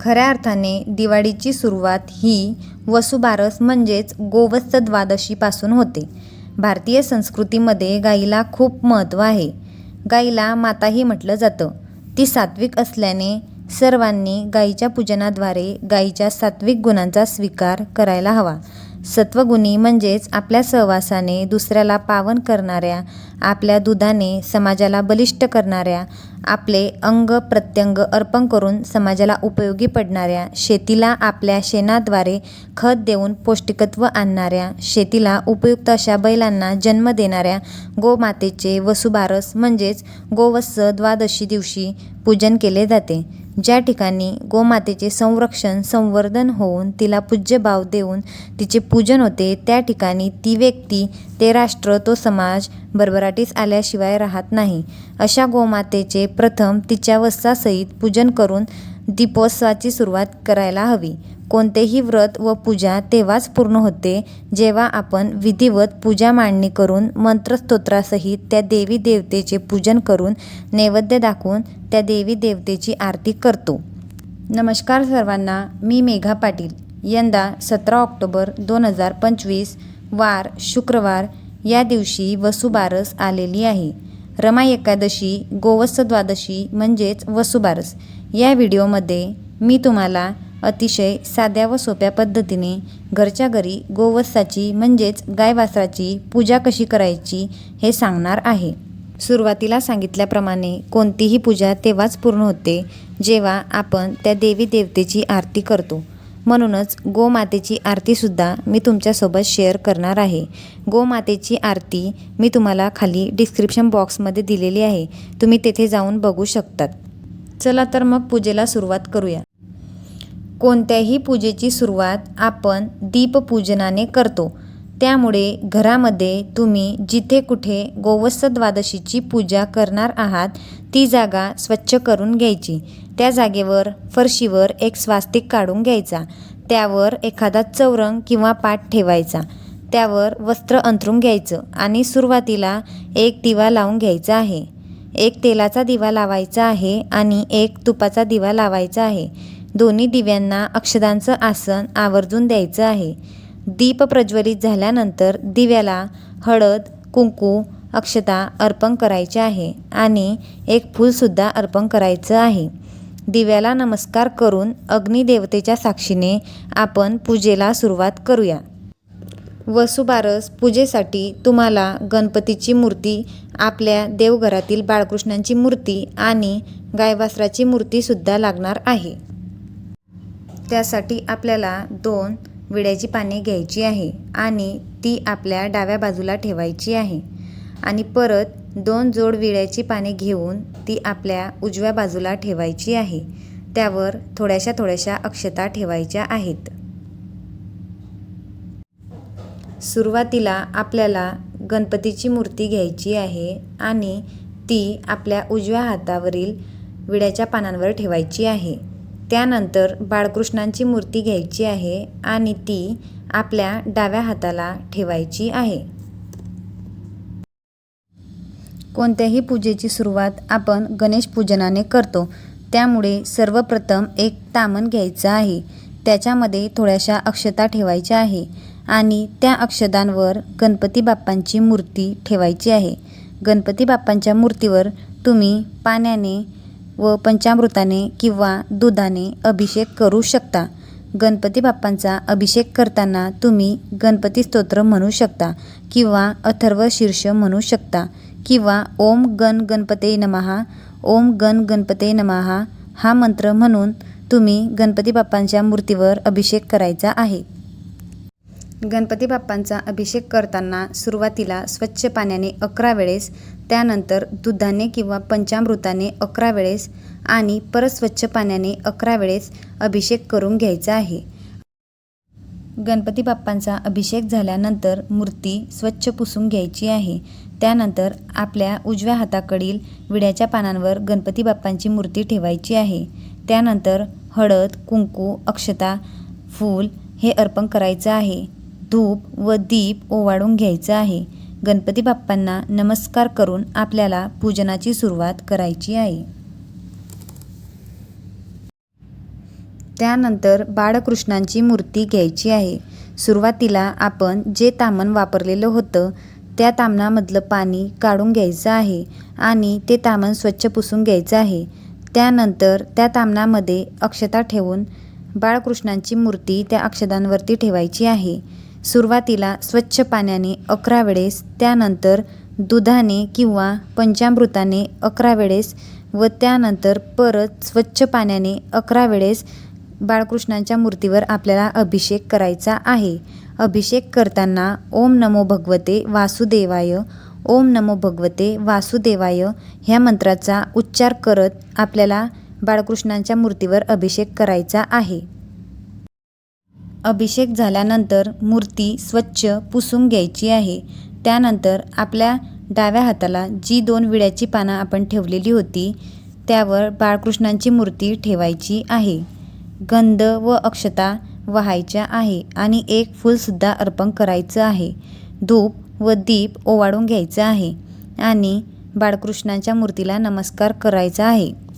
खऱ्या अर्थाने दिवाळीची सुरुवात ही वसुबारस म्हणजेच गोवत्स द्वादशीपासून होते. भारतीय संस्कृतीमध्ये गाईला खूप महत्त्व आहे. गाईला माताही म्हटलं जातं. ती सात्विक असल्याने सर्वांनी गाईच्या पूजनाद्वारे गाईच्या सात्विक गुणांचा स्वीकार करायला हवा. सत्वगुणी म्हणजेच आपल्या सहवासाने दुसऱ्याला पावन करणाऱ्या आपल्या दुधाने समाजाला बलिष्ठ करणाऱ्या आपले अंग प्रत्यंग अर्पण करून समाजाला उपयोगी पडणाऱ्या शेतीला आपल्या शेणाद्वारे खत देऊन पौष्टिकत्व आणणाऱ्या शेतीला उपयुक्त अशा बैलांना जन्म देणाऱ्या गोमातेचे वसुबारस म्हणजेच गोवत्स द्वादशी दिवशी पूजन केले जाते. ज्या ठिकाणी गोमातेचे संरक्षण संवर्धन होऊन तिला पूज्यभाव देऊन तिचे पूजन होते त्या ठिकाणी ती व्यक्ती ते राष्ट्र तो समाज भरभराटीस आल्याशिवाय राहत नाही. अशा गोमातेचे प्रथम तिच्या वस्त्रासहित पूजन करून दीपोत्सवाची सुरुवात करायला हवी. कोणतेही व्रत व पूजा तेव्हाच पूर्ण होते जेव्हा आपण विधिवत पूजा मांडणी करून मंत्रस्तोत्रासहित त्या देवी देवतेचे पूजन करून नैवेद्य दाखवून त्या देवी देवतेची आरती करतो. नमस्कार सर्वांना मी मेघा पाटील. यंदा सतरा ऑक्टोबर दोन हजार पंचवीस वार शुक्रवार या दिवशी वसुबारस आलेली आहे. रमा एकादशी गोवत्स द्वादशी म्हणजेच वसुबारस या व्हिडिओमध्ये मी तुम्हाला अतिशय साध्या व सोप्या पद्धतीने घरच्या घरी गोवत्साची म्हणजेच गाय वासराची पूजा कशी करायची हे सांगणार आहे. सुरुवातीला सांगितल्याप्रमाणे कोणतीही पूजा तेव्हाच पूर्ण होते जेव्हा आपण त्या देवी देवतेची आरती करतो. म्हणूनच गोमातेची आरतीसुद्धा मी तुमच्यासोबत शेअर करणार आहे. गोमातेची आरती मी तुम्हाला खाली डिस्क्रिप्शन बॉक्समध्ये दिलेली आहे. तुम्ही तेथे जाऊन बघू शकतात. चला तर मग पूजेला सुरुवात करूया. कोणत्याही पूजेची सुरुवात आपण दीपपूजनाने करतो. त्यामुळे घरामध्ये तुम्ही जिथे कुठे गोवत्स द्वादशीची पूजा करणार आहात ती जागा स्वच्छ करून घ्यायची. त्या जागेवर फरशीवर एक स्वास्तिक काढून घ्यायचा. त्यावर एखादा चौरंग किंवा पाठ ठेवायचा. त्यावर वस्त्र अंथरून घ्यायचं आणि सुरुवातीला एक दिवा लावून घ्यायचा आहे. एक तेलाचा दिवा लावायचा आहे आणि एक तुपाचा दिवा लावायचा आहे. दोन्ही दिव्यांना अक्षदांचं आसन आवर्जून द्यायचं आहे. दीप प्रज्वलित झाल्यानंतर दिव्याला हळद कुंकू अक्षता अर्पण करायचे आहे आणि एक फूलसुद्धा अर्पण करायचं आहे. दिव्याला नमस्कार करून अग्निदेवतेच्या साक्षीने आपण पूजेला सुरुवात करूया. वसुबारस पूजेसाठी तुम्हाला गणपतीची मूर्ती आपल्या देवघरातील बाळकृष्णांची मूर्ती आणि गायवासराची मूर्तीसुद्धा लागणार आहे. त्यासाठी आपल्याला दोन विड्याची पाने घ्यायची आहे आणि ती आपल्या डाव्या बाजूला ठेवायची आहे. आणि परत दोन जोड विड्याची पाने घेऊन ती आपल्या उजव्या बाजूला ठेवायची आहे. त्यावर थोड्याशा थोड्याशा अक्षता ठेवायच्या आहेत. सुरुवातीला आपल्याला गणपतीची मूर्ती घ्यायची आहे आणि ती आपल्या उजव्या हातावरील विड्याच्या पानांवर ठेवायची आहे. त्यानंतर बाळकृष्णांची मूर्ती घ्यायची आहे आणि ती आपल्या डाव्या हाताला ठेवायची आहे. कोणत्याही पूजेची सुरुवात आपण गणेश पूजनाने करतो. त्यामुळे सर्वप्रथम एक तामण घ्यायचं आहे. त्याच्यामध्ये थोड्याशा अक्षता ठेवायच्या आहे. आणि त्या अक्षदांवर गणपती बाप्पांची मूर्ती ठेवायची आहे. गणपती बाप्पांच्या मूर्तीवर तुम्ही पाण्याने व पंचामृताने किंवा दुधाने अभिषेक करू शकता. गणपती बाप्पांचा अभिषेक करताना तुम्ही गणपती स्तोत्र म्हणू शकता किंवा अथर्व शीर्ष म्हणू शकता किंवा ओम गण गणपते नमहा ओम गण गणपते नमहा हा मंत्र म्हणून तुम्ही गणपती बाप्पांच्या मूर्तीवर अभिषेक करायचा आहे. गणपती बाप्पांचा अभिषेक करताना सुरुवातीला स्वच्छ पाण्याने अकरा वेळेस त्यानंतर दुधाने किंवा पंचामृताने अकरा वेळेस आणि परत स्वच्छ पाण्याने अकरा वेळेस अभिषेक करून घ्यायचा आहे. गणपती बाप्पांचा अभिषेक झाल्यानंतर मूर्ती स्वच्छ पुसून घ्यायची आहे. त्यानंतर आपल्या उजव्या हाताकडील विड्याच्या पानांवर गणपती बाप्पांची मूर्ती ठेवायची आहे. त्यानंतर हळद कुंकू अक्षता फूल हे अर्पण करायचं आहे. धूप व दीप ओवाळून घ्यायचं आहे. गणपती बाप्पांना नमस्कार करून आपल्याला पूजनाची सुरुवात करायची आहे. त्यानंतर बाळकृष्णांची मूर्ती घ्यायची आहे. सुरुवातीला आपण जे तामण वापरलेलं होतं त्या तामणामधलं पाणी काढून घ्यायचं आहे आणि ते तामण स्वच्छ पुसून घ्यायचं आहे. त्यानंतर त्या तामणामध्ये अक्षता ठेवून बाळकृष्णांची मूर्ती त्या अक्षदांवरती ठेवायची आहे. सुरुवातीला स्वच्छ पाण्याने अकरा वेळेस त्यानंतर दुधाने किंवा पंचामृताने अकरा वेळेस व त्यानंतर परत स्वच्छ पाण्याने अकरा वेळेस बाळकृष्णांच्या मूर्तीवर आपल्याला अभिषेक करायचा आहे. अभिषेक करताना ओम नमो भगवते वासुदेवाय ओम नमो भगवते वासुदेवाय ह्या मंत्राचा उच्चार करत आपल्याला बाळकृष्णांच्या मूर्तीवर अभिषेक करायचा आहे. अभिषेक झाल्यानंतर मूर्ती स्वच्छ पुसून घ्यायची आहे. त्यानंतर आपल्या डाव्या हाताला जी दोन विड्याची पानं आपण ठेवलेली होती त्यावर बाळकृष्णांची मूर्ती ठेवायची आहे. गंध व अक्षता वाहायच्या आहे आणि एक फूलसुद्धा अर्पण करायचं आहे. धूप व दीप ओवाळून घ्यायचं आहे आणि बाळकृष्णांच्या मूर्तीला नमस्कार करायचा आहे.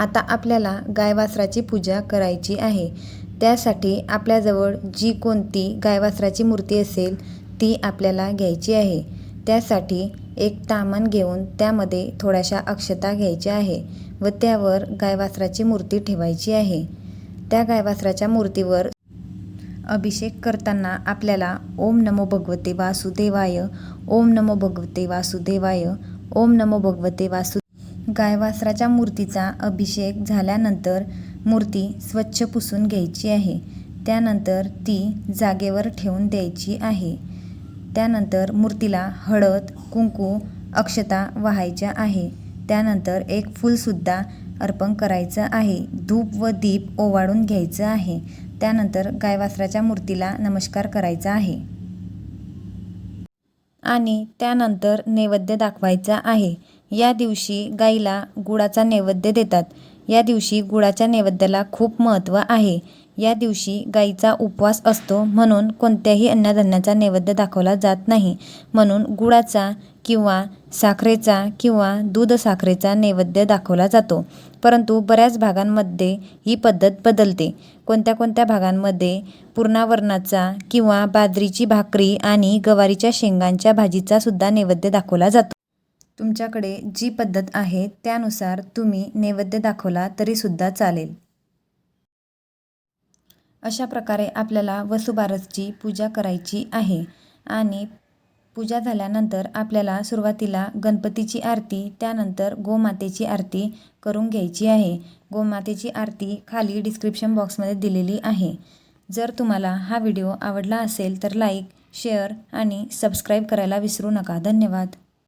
आता आपल्याला गायवासराची पूजा करायची आहे. त्यासाठी आपल्याजवळ जी कोणती गायवासराची मूर्ती असेल ती आपल्याला घ्यायची आहे. त्यासाठी एक तामण घेऊन त्यामध्ये थोड्याशा अक्षता घ्यायच्या आहे व त्यावर गायवासराची मूर्ती ठेवायची आहे. त्या गायवासराच्या मूर्तीवर अभिषेक करताना आपल्याला ओम नमो भगवते वासुदेवाय ओम नमो भगवते वासुदेवाय ओम नमो भगवते वासु गायवासराच्या मूर्तीचा अभिषेक झाल्यानंतर मूर्ती स्वच्छ पुसून घ्यायची आहे. त्यानंतर ती जागेवर ठेवून द्यायची आहे. त्यानंतर मूर्तीला हळद कुंकू अक्षता वाहायच्या आहे. त्यानंतर एक फूलसुद्धा अर्पण करायचं आहे. धूप व दीप ओवाळून घ्यायचं आहे. त्यानंतर गायवासराच्या मूर्तीला नमस्कार करायचा आहे. आणि त्यानंतर नैवेद्य दाखवायचा आहे. या दिवशी गाईला गुळाचा नैवेद्य देतात. या दिवशी गुळाच्या नैवेद्याला खूप महत्त्व आहे. या दिवशी गाईचा उपवास असतो म्हणून कोणत्याही अन्नधान्याचा नैवेद्य दाखवला जात नाही. म्हणून गुळाचा किंवा साखरेचा किंवा दूध साखरेचा नैवेद्य दाखवला जातो. परंतु बऱ्याच भागांमध्ये ही पद्धत बदलते. कोणत्या कोणत्या भागांमध्ये पूर्णावरणाचा किंवा बाजरीची भाकरी आणि गवारीच्या शेंगांच्या भाजीचा सुद्धा नैवेद्य दाखवला जातो. तुमच्याकडे जी पद्धत आहे त्यानुसार तुम्ही नैवेद्य दाखवला तरीसुद्धा चालेल. अशा प्रकारे आपल्याला वसुबारसची पूजा करायची आहे आणि पूजा झाल्यानंतर आपल्याला सुरुवातीला गणपतीची आरती त्यानंतर गोमातेची आरती करून घ्यायची आहे. गोमातेची आरती खाली डिस्क्रिप्शन बॉक्समध्ये दिलेली आहे. जर तुम्हाला हा व्हिडिओ आवडला असेल तर लाईक शेअर आणि सबस्क्राईब करायला विसरू नका. धन्यवाद.